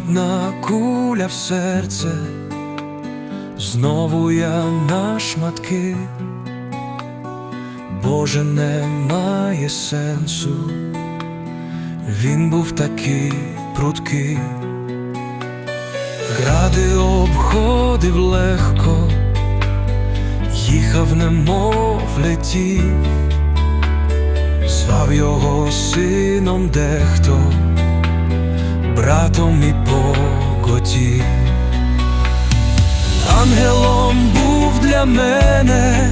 Одна куля в серце, знову я на шматки, Боже, немає сенсу, він був такий прудкий, гради обходив легко, їхав, немов летів, звав його сином дехто братом і покотів. Ангелом був для мене,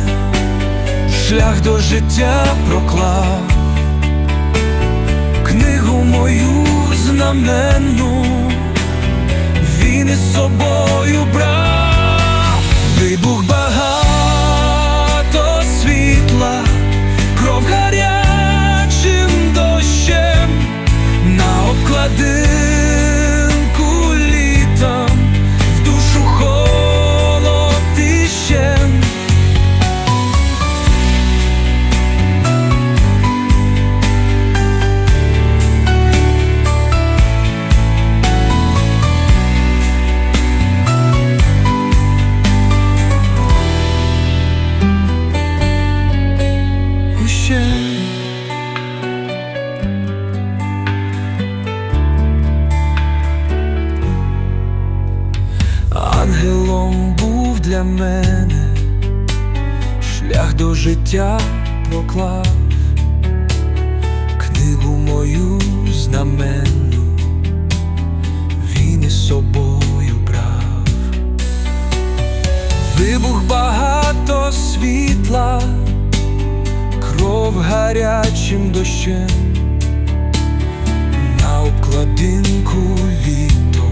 шлях до життя проклав, книгу мою знаменну, він із собою брав, вибух багато світла, кров гарячим дощем на обкладинку для мене, шлях до життя проклав, книгу мою знаменну, він із собою брав, вибух багато світла, кров гарячим дощем, на обкладинку літо.